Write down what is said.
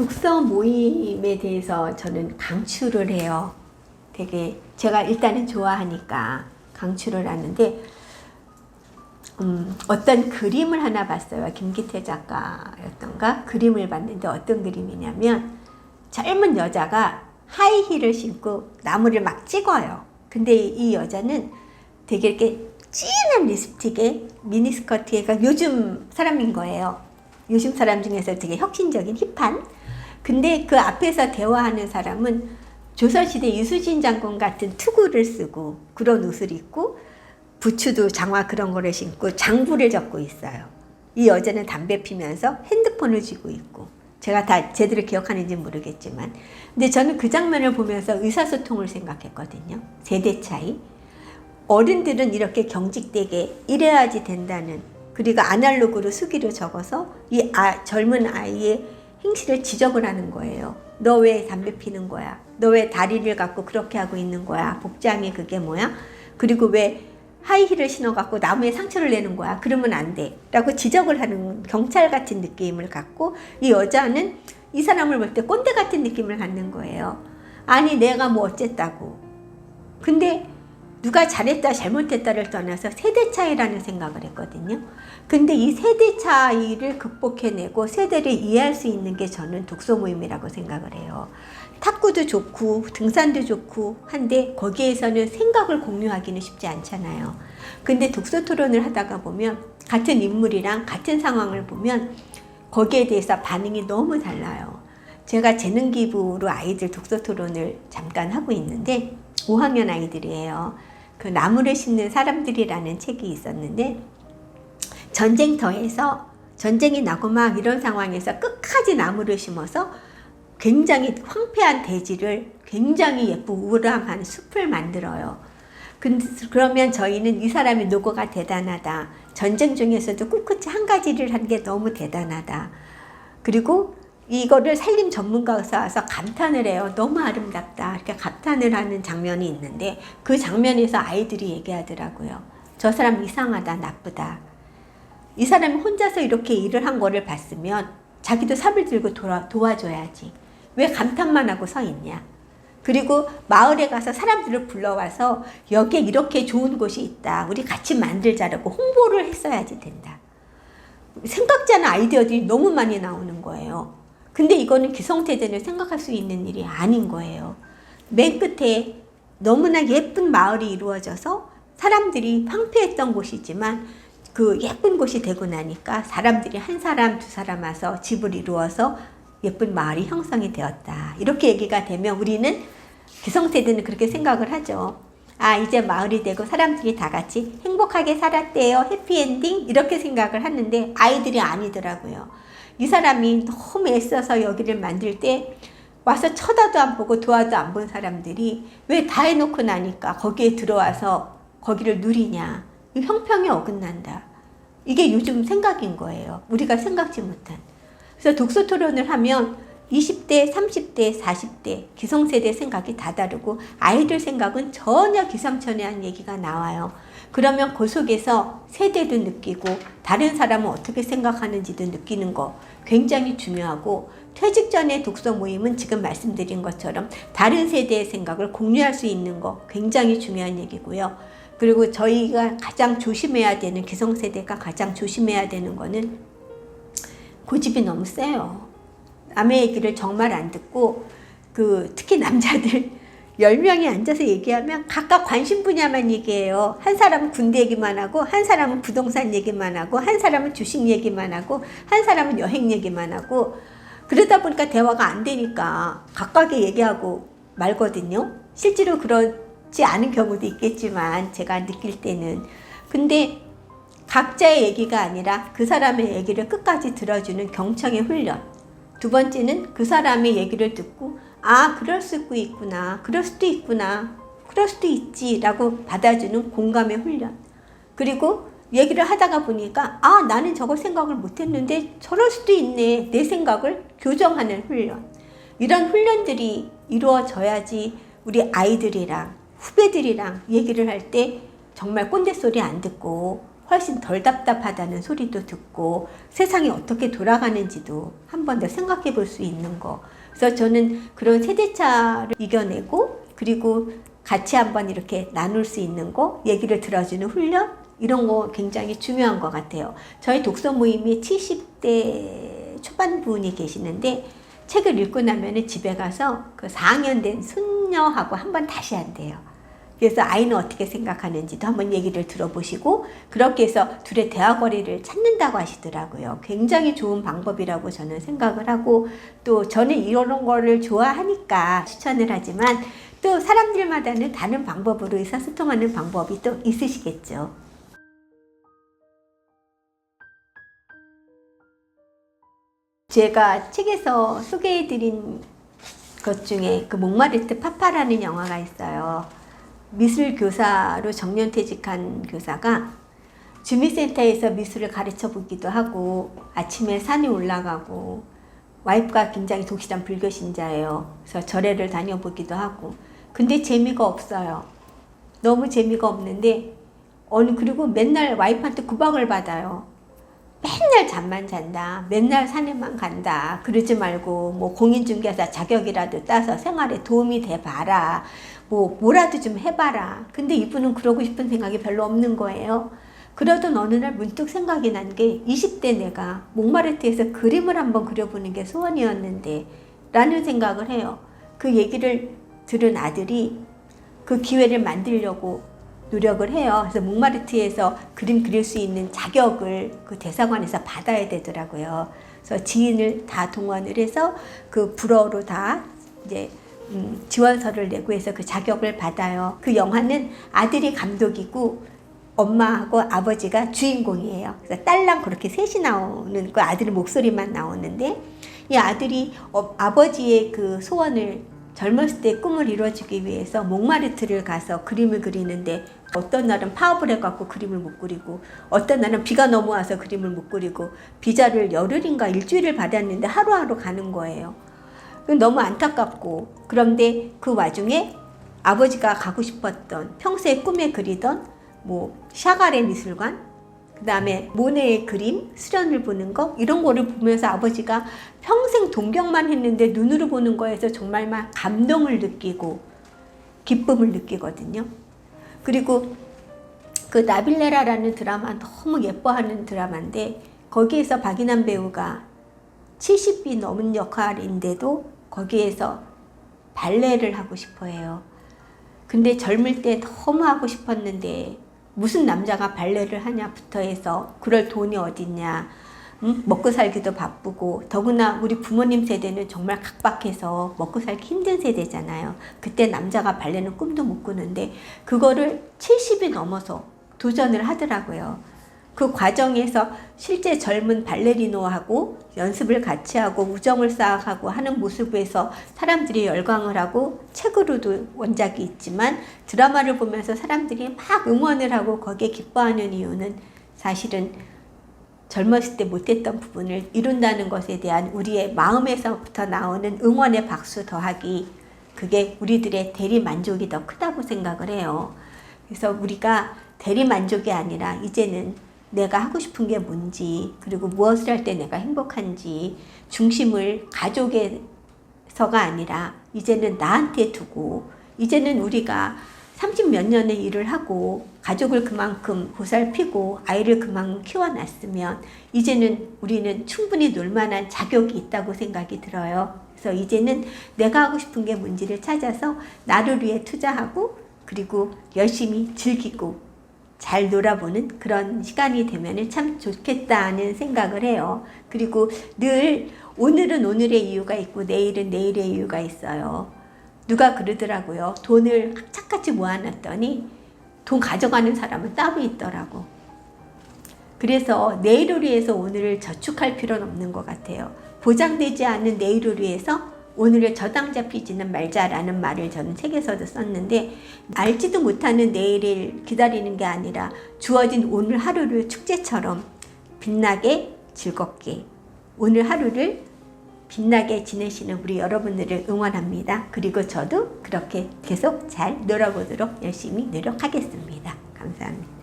독서 모임에 대해서 저는 강추를 해요. 되게 제가 일단은 좋아하니까 강추를 하는데 음, 어떤 그림을 하나 봤어요. 김기태 작가였던가 그림을 봤는데 어떤 그림이냐면 젊은 여자가 하이힐을 신고 나무를 막 찍어요. 근데 이 여자는 되게 이렇게 진한 립스틱에 미니스커트에 가 요즘 사람인 거예요. 요즘 사람 중에서 되게 혁신적인 힙한. 근데 그 앞에서 대화하는 사람은 조선시대 이수진 장군 같은 투구를 쓰고 그런 옷을 입고 부츠도 장화 그런 거를 신고 장부를 적고 있어요. 이 여자는 담배 피면서 핸드폰을 쥐고 있고 제가 다 제대로 기억하는지 모르겠지만 근데 저는 그 장면을 보면서 의사소통을 생각했거든요. 세대 차이. 어른들은 이렇게 경직되게 이래야지 된다는 그리고 아날로그로 수기로 적어서 이 아, 젊은 아이의 행실을 지적을 하는 거예요. 너 왜 담배 피는 거야? 너 왜 다리를 갖고 그렇게 하고 있는 거야? 복장이 그게 뭐야? 그리고 왜 하이힐을 신어갖고 나무에 상처를 내는 거야? 그러면 안 돼. 라고 지적을 하는 경찰 같은 느낌을 갖고 이 여자는 이 사람을 볼 때 꼰대 같은 느낌을 갖는 거예요. 아니, 내가 뭐 어쨌다고. 근데 누가 잘했다 잘못했다를 떠나서 세대 차이라는 생각을 했거든요. 근데 이 세대 차이를 극복해내고 세대를 이해할 수 있는 게 저는 독서 모임이라고 생각을 해요. 탁구도 좋고 등산도 좋고 한데 거기에서는 생각을 공유하기는 쉽지 않잖아요. 근데 독서 토론을 하다가 보면 같은 인물이랑 같은 상황을 보면 거기에 대해서 반응이 너무 달라요. 제가 재능 기부로 아이들 독서 토론을 잠깐 하고 있는데 5학년 아이들이에요. 그 나무를 심는 사람들이라는 책이 있었는데 전쟁터에서 전쟁이 나고 막 이런 상황에서 끝까지 나무를 심어서 굉장히 황폐한 대지를 굉장히 예쁘고 우람한 숲을 만들어요. 근데 그러면 저희는 이 사람이 노고가 대단하다. 전쟁 중에서도 꿋꿋이 한 가지를 한 게 너무 대단하다. 그리고 이거를 살림 전문가가 와서 감탄을 해요. 너무 아름답다. 이렇게 감탄을 하는 장면이 있는데 그 장면에서 아이들이 얘기하더라고요. 저 사람 이상하다, 나쁘다. 이 사람이 혼자서 이렇게 일을 한 거를 봤으면 자기도 삽을 들고 돌아, 도와줘야지. 왜 감탄만 하고 서 있냐? 그리고 마을에 가서 사람들을 불러와서 여기에 이렇게 좋은 곳이 있다. 우리 같이 만들자라고 홍보를 했어야지 된다. 생각지 않은 아이디어들이 너무 많이 나오는 거예요. 근데 이거는 기성세대는 생각할 수 있는 일이 아닌 거예요. 맨 끝에 너무나 예쁜 마을이 이루어져서 사람들이 황폐했던 곳이지만 그 예쁜 곳이 되고 나니까 사람들이 한 사람 두 사람 와서 집을 이루어서 예쁜 마을이 형성이 되었다. 이렇게 얘기가 되면 우리는 기성세대는 그렇게 생각을 하죠. 아, 이제 마을이 되고 사람들이 다 같이 행복하게 살았대요. 해피엔딩? 이렇게 생각을 하는데 아이들이 아니더라고요. 이 사람이 너무 애써서 여기를 만들 때 와서 쳐다도 안 보고 도와도 안 본 사람들이 왜 다 해놓고 나니까 거기에 들어와서 거기를 누리냐. 이 형평이 어긋난다. 이게 요즘 생각인 거예요. 우리가 생각지 못한. 그래서 독서 토론을 하면 20대, 30대, 40대 기성세대 생각이 다 다르고 아이들 생각은 전혀 기상천외한 얘기가 나와요. 그러면 그 속에서 세대도 느끼고 다른 사람은 어떻게 생각하는지도 느끼는 거 굉장히 중요하고 퇴직 전에 독서 모임은 지금 말씀드린 것처럼 다른 세대의 생각을 공유할 수 있는 거 굉장히 중요한 얘기고요. 그리고 저희가 가장 조심해야 되는 기성세대가 가장 조심해야 되는 거는 고집이 너무 세요. 남의 얘기를 정말 안 듣고 그 특히 남자들 10명이 앉아서 얘기하면 각각 관심 분야만 얘기해요. 한 사람은 군대 얘기만 하고, 한 사람은 부동산 얘기만 하고, 한 사람은 주식 얘기만 하고, 한 사람은 여행 얘기만 하고, 그러다 보니까 대화가 안 되니까 각각의 얘기하고 말거든요. 실제로 그렇지 않은 경우도 있겠지만, 제가 느낄 때는. 근데 각자의 얘기가 아니라 그 사람의 얘기를 끝까지 들어주는 경청의 훈련. 두 번째는 그 사람의 얘기를 듣고 아 그럴 수도 있구나. 그럴 수도 있구나. 그럴 수도 있지 라고 받아주는 공감의 훈련. 그리고 얘기를 하다가 보니까 아 나는 저걸 생각을 못 했는데 저럴 수도 있네. 내 생각을 교정하는 훈련. 이런 훈련들이 이루어져야지 우리 아이들이랑 후배들이랑 얘기를 할 때 정말 꼰대 소리 안 듣고 훨씬 덜 답답하다는 소리도 듣고 세상이 어떻게 돌아가는지도 한 번 더 생각해 볼 수 있는 거. 그래서 저는 그런 세대차를 이겨내고 그리고 같이 한번 이렇게 나눌 수 있는 거, 얘기를 들어주는 훈련 이런 거 굉장히 중요한 것 같아요. 저희 독서 모임이 70대 초반 분이 계시는데 책을 읽고 나면은 집에 가서 그 4학년 된 손녀하고 한 번 다시 한대요. 그래서 아이는 어떻게 생각하는지도 한번 얘기를 들어보시고 그렇게 해서 둘의 대화 거리를 찾는다고 하시더라고요. 굉장히 좋은 방법이라고 저는 생각을 하고 또 저는 이런 거를 좋아하니까 추천을 하지만 또 사람들마다는 다른 방법으로 의사소통하는 방법이 또 있으시겠죠. 제가 책에서 소개해드린 것 중에 그 몽마르트 파파라는 영화가 있어요. 미술 교사로 정년퇴직한 교사가 주민센터에서 미술을 가르쳐 보기도 하고 아침에 산에 올라가고 와이프가 굉장히 독실한 불교 신자예요. 그래서 절에를 다녀보기도 하고 근데 재미가 없어요. 너무 재미가 없는데 어느 그리고 맨날 와이프한테 구박을 받아요. 맨날 잠만 잔다. 맨날 산에만 간다. 그러지 말고 뭐 공인중개사 자격이라도 따서 생활에 도움이 돼 봐라. 뭐 뭐라도 좀 해봐라. 근데 이분은 그러고 싶은 생각이 별로 없는 거예요. 그러던 어느 날 문득 생각이 난 게 20대 내가 몽마르트에서 그림을 한번 그려보는 게 소원이었는데 라는 생각을 해요. 그 얘기를 들은 아들이 그 기회를 만들려고 노력을 해요. 그래서 몽마르트에서 그림 그릴 수 있는 자격을 그 대사관에서 받아야 되더라고요. 그래서 지인을 다 동원을 해서 그 불어로 다 이제 음, 지원서를 내고 해서 그 자격을 받아요. 그 영화는 아들이 감독이고 엄마하고 아버지가 주인공이에요. 그래서 딸랑 그렇게 셋이 나오는 그 아들의 목소리만 나오는데 이 아들이 어, 아버지의 그 소원을 젊었을 때 꿈을 이루어주기 위해서 몽마르트를 가서 그림을 그리는데 어떤 날은 파업을 해갖고 그림을 못 그리고 어떤 날은 비가 넘어와서 그림을 못 그리고 비자를 열흘인가 일주일을 받았는데 하루하루 가는 거예요. 너무 안타깝고 그런데 그 와중에 아버지가 가고 싶었던 평소에 꿈에 그리던 뭐 샤가레 미술관 그 다음에 모네의 그림, 수련을 보는 거 이런 거를 보면서 아버지가 평생 동경만 했는데 눈으로 보는 거에서 정말 막 감동을 느끼고 기쁨을 느끼거든요. 그리고 그 나빌레라라는 드라마 너무 예뻐하는 드라마인데 거기에서 박인환 배우가 70이 넘은 역할인데도 거기에서 발레를 하고 싶어 해요. 근데 젊을 때 너무 하고 싶었는데 무슨 남자가 발레를 하냐부터 해서 그럴 돈이 어딨냐. 응? 먹고 살기도 바쁘고 더구나 우리 부모님 세대는 정말 각박해서 먹고 살기 힘든 세대잖아요. 그때 남자가 발레는 꿈도 못 꾸는데 그거를 70이 넘어서 도전을 하더라고요. 그 과정에서 실제 젊은 발레리노하고 연습을 같이 하고 우정을 쌓아가고 하는 모습에서 사람들이 열광을 하고 책으로도 원작이 있지만 드라마를 보면서 사람들이 막 응원을 하고 거기에 기뻐하는 이유는 사실은 젊었을 때 못했던 부분을 이룬다는 것에 대한 우리의 마음에서부터 나오는 응원의 박수 더하기 그게 우리들의 대리 만족이 더 크다고 생각을 해요. 그래서 우리가 대리 만족이 아니라 이제는 내가 하고 싶은 게 뭔지 그리고 무엇을 할 때 내가 행복한지 중심을 가족에서가 아니라 이제는 나한테 두고 이제는 우리가 30 몇 년의 일을 하고 가족을 그만큼 보살피고 아이를 그만큼 키워놨으면 이제는 우리는 충분히 놀만한 자격이 있다고 생각이 들어요. 그래서 이제는 내가 하고 싶은 게 뭔지를 찾아서 나를 위해 투자하고 그리고 열심히 즐기고 잘 놀아보는 그런 시간이 되면 참 좋겠다는 생각을 해요. 그리고 늘 오늘은 오늘의 이유가 있고 내일은 내일의 이유가 있어요. 누가 그러더라고요. 돈을 착같이 모아놨더니 돈 가져가는 사람은 따로 있더라고. 그래서 내일을 위해서 오늘을 저축할 필요는 없는 것 같아요. 보장되지 않은 내일을 위해서 오늘을 저당 잡히지는 말자라는 말을 저는 책에서도 썼는데 알지도 못하는 내일을 기다리는 게 아니라 주어진 오늘 하루를 축제처럼 빛나게 즐겁게 오늘 하루를 빛나게 지내시는 우리 여러분들을 응원합니다. 그리고 저도 그렇게 계속 잘 놀아보도록 열심히 노력하겠습니다. 감사합니다.